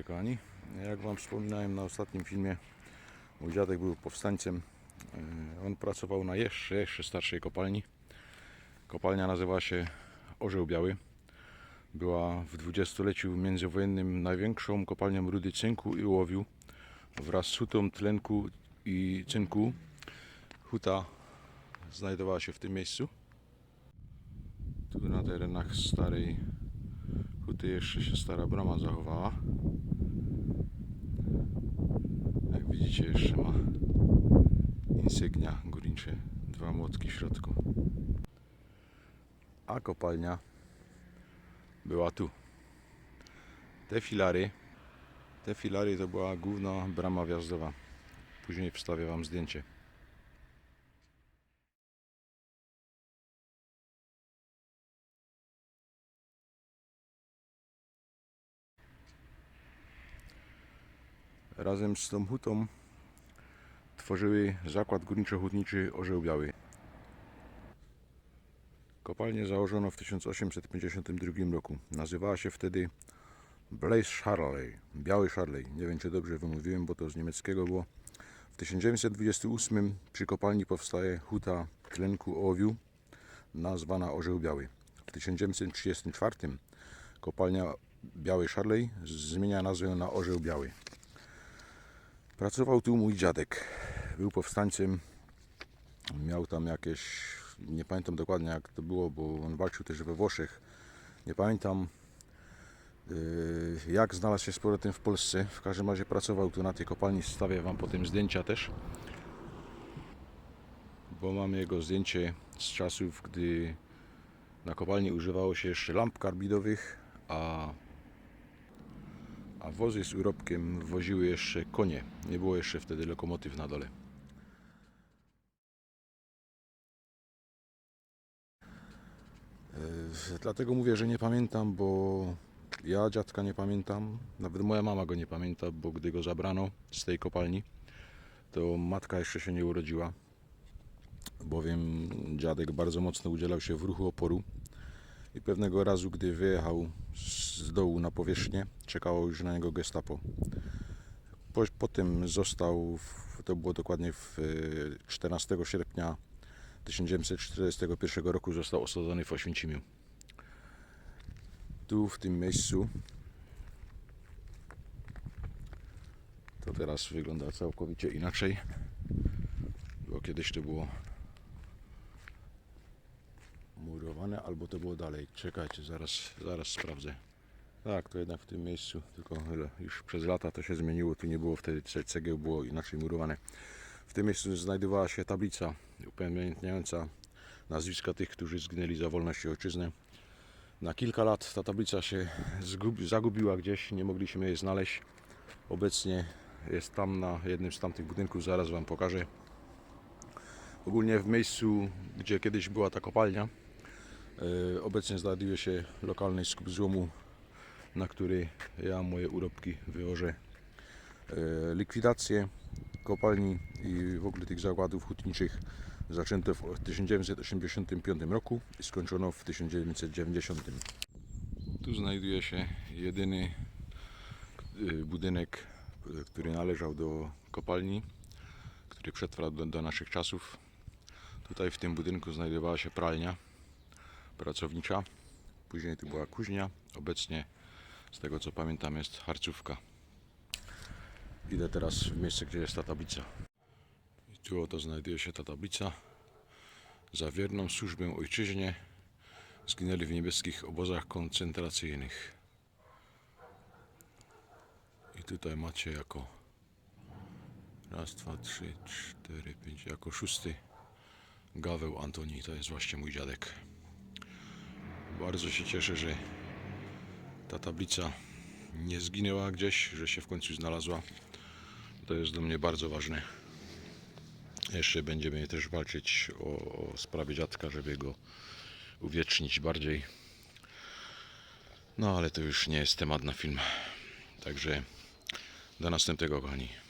Kochani. Jak Wam wspominałem na ostatnim filmie, mój dziadek był powstańcem. Yy, On pracował na jeszcze, jeszcze starszej kopalni. Kopalnia nazywała się Orzeł Biały. Była w dwudziestoleciu międzywojennym największą kopalnią rudy cynku i ołowiu wraz z hutą tlenku i cynku. Huta znajdowała się w tym miejscu. Tu na terenach starej huty jeszcze się stara brama zachowała. Jak widzicie jeszcze ma insygnia górnicze, dwa młotki w środku. A kopalnia była tu. Te filary, te filary to była główna brama wjazdowa. Później wstawię Wam zdjęcie. Razem z tą hutą tworzyły zakład górniczo-hutniczy Orzeł Biały. Kopalnię założono w 1852 roku. Nazywała się wtedy Blaze Charley, Biały Charley. Nie wiem czy dobrze wymówiłem, bo to z niemieckiego było. W 1928 przy kopalni powstaje huta tlenku ołowiu, nazwana Orzeł Biały. W 1934 kopalnia Biały Charley zmienia nazwę na Orzeł Biały. Pracował tu mój dziadek. Był powstańcem. Miał tam jakieś. Nie pamiętam dokładnie jak to było, bo on walczył też we Włoszech. Nie pamiętam yy, jak znalazł się z powrotem w Polsce. W każdym razie pracował tu na tej kopalni. Stawię Wam potem zdjęcia też. Bo mam jego zdjęcie z czasów, gdy na kopalni używało się jeszcze lamp karbidowych, a a wozy z urobkiem woziły jeszcze konie. Nie było jeszcze wtedy lokomotyw na dole. E, Dlatego mówię, że nie pamiętam, bo ja dziadka nie pamiętam. Nawet moja mama go nie pamięta, bo gdy go zabrano z tej kopalni, to matka jeszcze się nie urodziła. Bowiem dziadek bardzo mocno udzielał się w ruchu oporu. I pewnego razu, gdy wyjechał z dołu na powierzchnię, czekało już na niego gestapo. Po, potem został, w, to było dokładnie w e, 14 sierpnia 1941 roku, został osadzony w Oświęcimiu. Tu, w tym miejscu, to teraz wygląda całkowicie inaczej, bo kiedyś to było murowane, albo to było dalej. Czekajcie, zaraz, zaraz sprawdzę. Tak, to jednak w tym miejscu, tylko już przez lata to się zmieniło, tu nie było wtedy ce- cegieł, było inaczej murowane. W tym miejscu znajdowała się tablica upamiętniająca nazwiska tych, którzy zginęli za wolność i ojczyznę. Na kilka lat ta tablica się zagubiła gdzieś, nie mogliśmy jej znaleźć. Obecnie jest tam na jednym z tamtych budynków, zaraz Wam pokażę. Ogólnie w miejscu, gdzie kiedyś była ta kopalnia, obecnie znajduje się lokalny skup złomu, na który ja moje urobki wywożę. E, Likwidację kopalni i w ogóle tych zakładów hutniczych zaczęto w 1985 roku i skończono w 1990. Tu znajduje się jedyny y, budynek, który należał do kopalni, który przetrwał do, do naszych czasów. Tutaj w tym budynku znajdowała się pralnia pracownicza. Później tu była kuźnia. Obecnie, z tego co pamiętam, jest harcówka. Idę teraz w miejsce, gdzie jest ta tablica. I tu oto znajduje się ta tablica. Za wierną służbę ojczyźnie zginęli w niebieskich obozach koncentracyjnych. I tutaj macie jako raz, dwa, trzy, cztery, pięć, jako szósty Gaweł Antoni, to jest właśnie mój dziadek. Bardzo się cieszę, że ta tablica nie zginęła gdzieś, że się w końcu znalazła. To jest dla mnie bardzo ważne. Jeszcze będziemy też walczyć o, o sprawie dziadka, żeby go uwiecznić bardziej. No ale to już nie jest temat na film. Także do następnego, kochani.